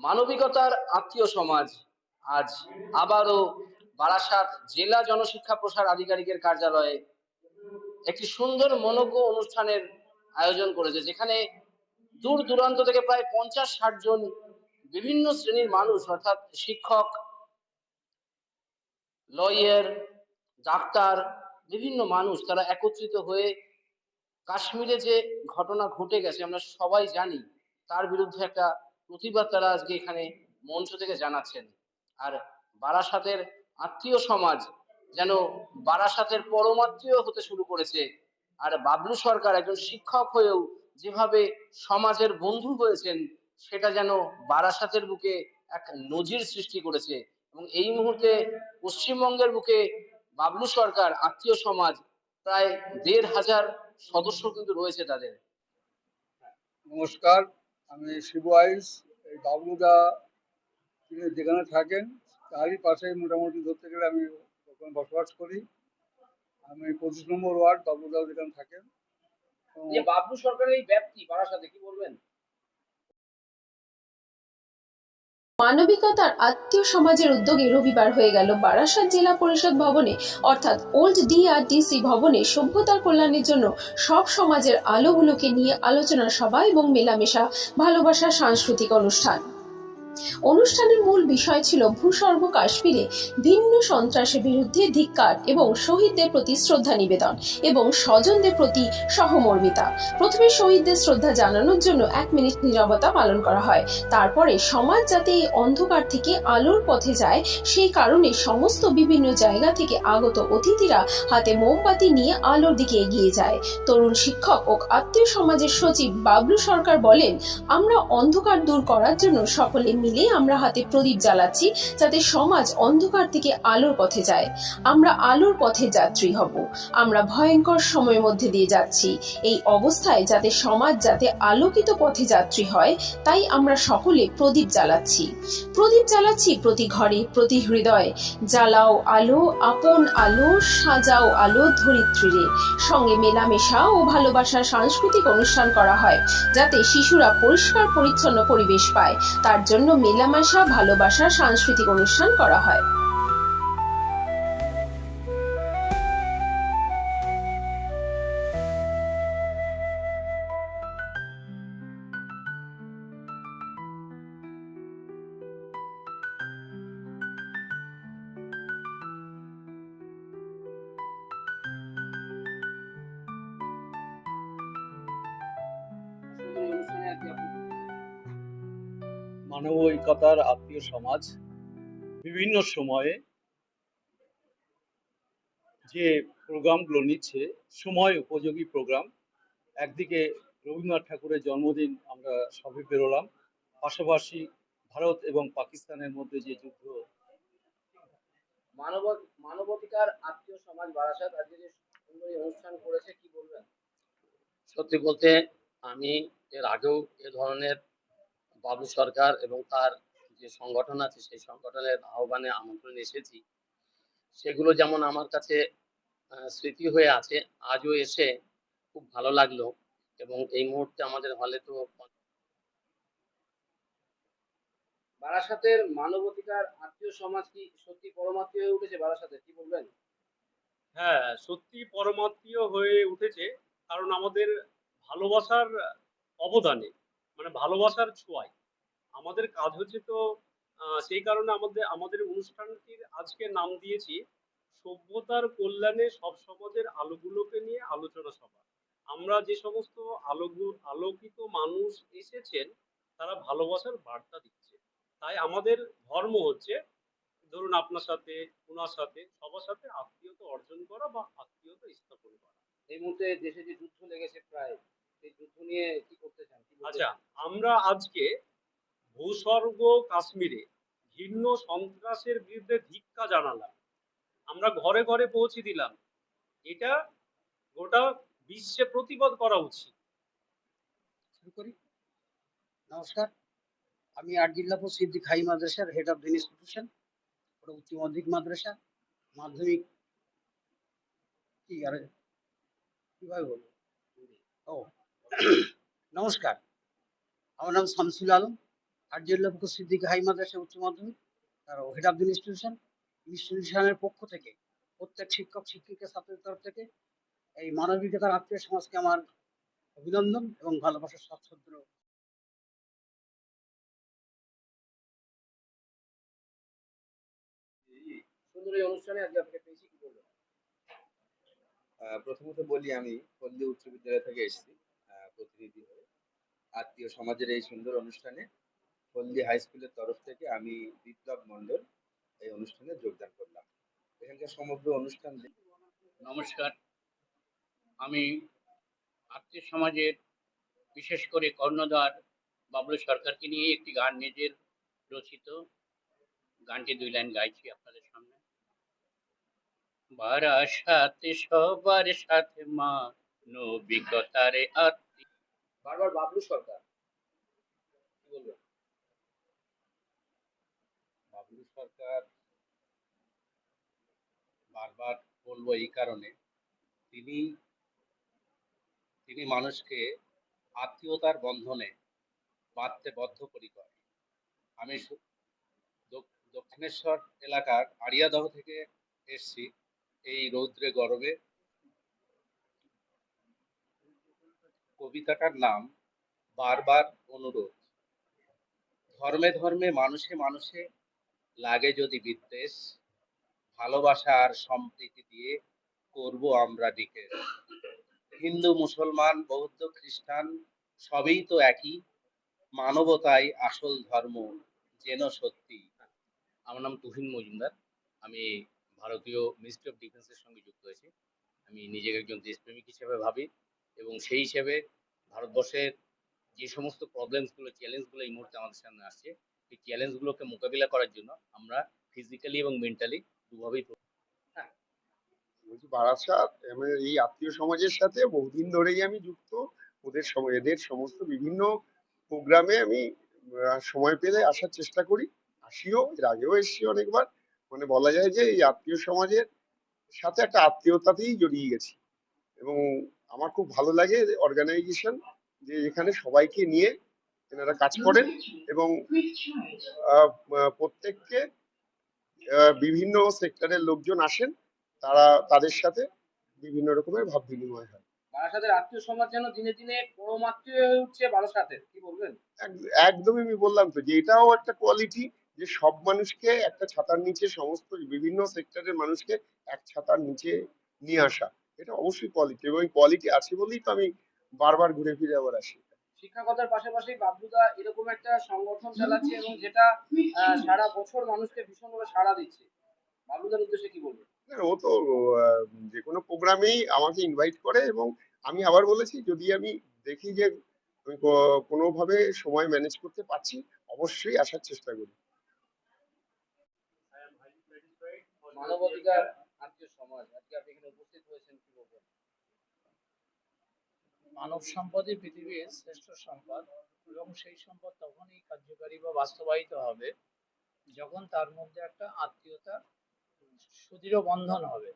মানবিকতার আত্মীয় সমাজ আজ আবারও বারাসাত জেলা জনশিক্ষা প্রসার আধিকারিকের কার্যালয়ে একটি সুন্দর মনোজ্ঞ অনুষ্ঠানের আয়োজন করেছে, যেখানে দূর দূরান্ত থেকে প্রায় পঞ্চাশ ষাট জন বিভিন্ন শ্রেণির মানুষ, অর্থাৎ শিক্ষক, লয়ার, ডাক্তার, বিভিন্ন মানুষ, তারা একত্রিত হয়ে কাশ্মীরে যে ঘটনা ঘটে গেছে, আমরা সবাই জানি, তার বিরুদ্ধে একটা প্রতিবাদ তারা আজকে এখানে মঞ্চ থেকে জানাচ্ছেন। আর বারাসাতের আত্মীয় সমাজ যেন বারাসাতের পরমাত্মীয় হতে শুরু করেছে। আর বাবলু সরকার একজন শিক্ষক হয়েও যেভাবে সমাজের বন্ধু হয়েছেন, সেটা যেন বারাসাতের বুকে এক নজির সৃষ্টি করেছে। এবং এই মুহূর্তে পশ্চিমবঙ্গের বুকে বাবলু সরকার, আত্মীয় সমাজ প্রায় দেড় হাজার সদস্য কিন্তু রয়েছে তাদের। নমস্কার, আমি শিবু আইস এই বাবুদা তিনি যেখানে থাকেন, তারই পাশে মোটামুটি ধরতে গেলে আমি ওখানে বসবাস করি। আমি পঁচিশ নম্বর ওয়ার্ড বাবুদাও যেখানে থাকেন। বাবু সরকারের এই ব্যাপ্তি, বারাসাতে কি বলবেন? মানবিকতার আত্মীয় সমাজের উদ্যোগে রবিবার হয়ে গেল বারাসাত জেলা পরিষদ ভবনে, অর্থাৎ ওল্ড ডিআরডিসি ভবনে সভ্যতার কল্যাণের জন্য সব সমাজের আলোগুলোকে নিয়ে আলোচনা সভা এবং মেলামেশা, ভালোবাসা, সাংস্কৃতিক অনুষ্ঠান। অনুষ্ঠানের মূল বিষয় ছিল ভূস্বর্গ কাশ্মীরে ভিন্ন সন্ত্রাসের বিরুদ্ধে ধিক্কার এবং শহীদদের প্রতি শ্রদ্ধা নিবেদন এবং স্বজনদের প্রতি সহমর্মিতা। প্রথমে শহীদদের শ্রদ্ধা জানানোর জন্য এক মিনিট নীরবতা পালন করা হয়। তারপরে সমাজ যাতে এই অন্ধকার থেকে আলোর পথে যায়, সেই কারণে সমস্ত বিভিন্ন জায়গা থেকে আগত অতিথিরা হাতে মোমবাতি নিয়ে আলোর দিকে এগিয়ে যায়। তরুণ শিক্ষক ও আত্মীয় সমাজের সচিব বাবলু সরকার বলেন, আমরা অন্ধকার দূর করার জন্য সকলে আমরা হাতে প্রদীপ জ্বালাচ্ছি যাতে সমাজ অন্ধকার থেকে আলোর পথে যায়। আমরা আলোর পথে যাত্রী হব। আমরা ভয়ঙ্কর সময়ের মধ্যে দিয়ে যাচ্ছি। এই অবস্থায় যাতে সমাজ যাতে আলোকিত পথে যাত্রী হয়, তাই আমরা সকলে প্রদীপ জ্বালাচ্ছি। প্রদীপ জ্বালাচ্ছি প্রতি ঘরে, প্রতি হৃদয়ে। জ্বালাও আলো, আপন আলো, সাজাও আলো ধরিত্রীরে। সঙ্গে মেলামেশা ও ভালোবাসার সাংস্কৃতিক অনুষ্ঠান করা হয়, যাতে শিশুরা পরিষ্কার, পরিচ্ছন্ন পরিবেশ পায়। তার জন্য মেলামেশা ভালোবাসা সাংস্কৃতিক অনুষ্ঠান করা হয়। মানবিকতার আত্মীয় সমাজ বিভিন্ন সময়ে যে প্রোগ্রামগুলো নিচ্ছে সময় উপযোগী প্রোগ্রাম একদিকে রবীন্দ্রনাথ ঠাকুরের জন্মদিন আমরা সবে বেরোলাম পাশাপাশি ভারত এবং পাকিস্তানের মধ্যে যে যুদ্ধ। মানব মানবাধিকার আত্মীয় সমাজ বারাসাত আজকে যে সুন্দর অনুষ্ঠান করেছে কি বলবেন? সত্যি বলতে আমি এর আগেও এ ধরনের বাবু সরকার এবং তার যে সংগঠন আছে, সেই সংগঠনের আহ্বানে আমন্ত্রণে এসেছি। সেগুলো যেমন আমার কাছে স্মৃতি হয়ে আছে, আজও এসে খুব ভালো লাগল এবং এই মুহূর্তে আমাদের হলে তো বারাসাতের মানবাধিকার আত্মীয় সমাজ কি সত্যি পরমাত্মীয় হয়ে উঠেছে বারাসাতে? কি বলবেন? হ্যাঁ সত্যি পরমাত্মীয় হয়ে উঠেছে, কারণ আমাদের ভালোবাসার অবদানে মানে ভালোবাসার ছোঁয়ায়। আমাদের কাজ হচ্ছে তো সেই কারণে আমাদের আমাদের অনুষ্ঠানটির আজকে নাম দিয়েছি, সভ্যতার কল্যাণে সব সমাজের আলোগুলোকে নিয়ে আলোচনা সভা। আমরা যে সমস্ত আলোগু, আলোকিত মানুষ এসেছেন, তারা ভালোবাসার বার্তা দিচ্ছে। তাই আমাদের ধর্ম হচ্ছে, ধরুন আপনার সাথে, ওনার সাথে, সবার সাথে আত্মীয়তা অর্জন করা বা আত্মীয়তা স্থাপন করা। এই মুহূর্তে দেশে যে যুদ্ধ লেগেছে প্রায়, সেই যুদ্ধ নিয়ে কি আচ্ছা আমরা আজকে ভূস্বর্গ কাশ্মীরে ঘৃণ্য সন্ত্রাসের বিরুদ্ধে ধিক্কা জানালাম। আমরা ঘরে ঘরে পৌঁছে দিলাম। এটা গোটা বিশ্বে প্রতিবাদ করা উচিত। শুরু করি। নমস্কার। আমি আটজিল্লাপুর সিদ্দিক হাই মাদ্রাসার হেড অফ দ্য ইনস্টিটিউশন ওটা উচ্চ মাধ্যমিক মাদ্রাসা। মাধ্যমিক কি আর কীভাবে বলব? ও নমস্কার। আমার নাম শামসুল আলম আর্জুল্লাহ ফখর সিদ্দিকী হাই মাদ্রাসা উচ্চ মাধ্যমিক তার হেড অফ দ্য ইনস্টিটিউশন ইনস্টিটিউশনের পক্ষ থেকে প্রত্যেক শিক্ষক শিক্ষিকা ছাত্রের তরফ থেকে এই মানবিকতার আত্মীয় সমাজকে আমার অভিনন্দন এবং ভালোবাসার আহ, প্রথমত বলি আমি পল্লী উচ্চ বিদ্যালয় থেকে এসেছি আহ, প্রতিনিধি হয়ে। আত্মীয় সমাজের এই সুন্দর অনুষ্ঠানে পল্লী হাই স্কুলের তরফ থেকে আমি বিপ্লব মণ্ডল এই অনুষ্ঠানে যোগদান করলাম। এখানকার সমগ্র অনুষ্ঠান নমস্কার। আমি আত্মীয় সমাজের বিশেষ করে কর্ণধার বাবলু সরকারকে নিয়ে একটি গান নিজের রচিত গানটি দুই লাইন গাইছি আপনাদের সামনে। বারাসাতে সবার সাথে মা নবিকতারে আত্মীয় বারবার বাবলু সরকার। কি বলবেন বাবলু সরকার বারবার বলব এই কারণে, তিনি তিনি মানুষকে আত্মীয়তার বন্ধনে বাঁধতে বদ্ধপরিকর। আমি সু- দক- দক্ষিণেশ্বর এলাকার আড়িয়াদহ থেকে এসছি এই রৌদ্রে গরমে। কবিতাটার নাম বারবার অনুরোধ। ধর্মে ধর্মে মানুষে মানুষে লাগে যদি বিদ্বেষ, ভালোবাসা আর সম্প্রীতি দিয়ে করব আমরা ডিকে হিন্দু, মুসলমান, বৌদ্ধ, খ্রিস্টান সবই তো একই, মানবতাই আসল ধর্ম যেন সত্যি। আমার নাম তুহিন মজুমদার, আমি ভারতীয় মিনিস্ট্রি অফ ডিফেন্সের সঙ্গে যুক্ত হয়েছি আমি নিজেকে একজন দেশপ্রেমিক হিসেবে ভাবি। এবং সেই হিসেবে ভারতবর্ষের যে সমস্ত প্রবলেমসগুলো চ্যালেঞ্জগুলো এই মুহূর্তে আমাদের সামনে আসছে এই চ্যালেঞ্জগুলোকে মোকাবিলা করার জন্য আমরা ফিজিক্যালি এবং মেন্টালি দুভাবেই বলছি বারাসাত এই আত্মীয় সমাজের সাথে বহুদিন ধরেই আমি যুক্ত। ওদের এদের সমস্ত বিভিন্ন প্রোগ্রামে আমি সময় পেলে আসার চেষ্টা করি। আসিও এর আগেও এসেছি অনেকবার। মানে বলা যায় যে এই আত্মীয় সমাজের সাথে একটা আত্মীয়তাতেই জড়িয়ে গেছি। এবং আমার খুব ভালো লাগে অর্গানাইজেশন যে এখানে সবাইকে নিয়ে এনারা কাজ করেন এবং প্রত্যেককে বিভিন্ন সেক্টরের লোকজন আসেন তারা তাদের সাথে বিভিন্ন রকমের ভাব বিনিময় হয়। বারাসাতের আত্মীয় সমাজ যেন দিনে দিনে পরম আত্মীয় হয়ে উঠছে বারাসাতের কি বলবেন? এক- একদমই আমি বললাম তো যে এটাও একটা কোয়ালিটি যে সব মানুষকে একটা ছাতার নিচে সমস্ত বিভিন্ন সেক্টরের মানুষকে এক ছাতার নিচে নিয়ে আসা। এটা অবশ্যই কোয়ালিটি এবং কোয়ালিটি আছে বলেই তো আমি বারবার ঘুরে ফিরে আবার আসি। শিক্ষকতার পাশাপাশি বাবলুদা এরকম একটা সংগঠন চালাচ্ছে এবং যেটা সারা বছর মানুষকে ভীষণভাবে সাড়া দিচ্ছে। বাবলুদার উদ্দেশ্যে কি বলবেন? ও তো যে কোনো প্রোগ্রামেই আমাকে ইনভাইট করে এবং আমি আবার বলেছি যদি আমি দেখি যে আমি কোনোভাবে সময় ম্যানেজ করতে পারছি অবশ্যই আসার চেষ্টা করি। মানবাধিকার সমাজ, আজকে আপনি এখানে উপস্থিত হয়েছেন কি বলবেন? মানব সম্পদই পৃথিবীর শ্রেষ্ঠ সম্পদ এবং সেই সম্পদ তখনই কার্যকারী বা বাস্তবায়িত হবে যখন তার মধ্যে একটা আত্মীয়তা সুদৃঢ় বন্ধন হবে।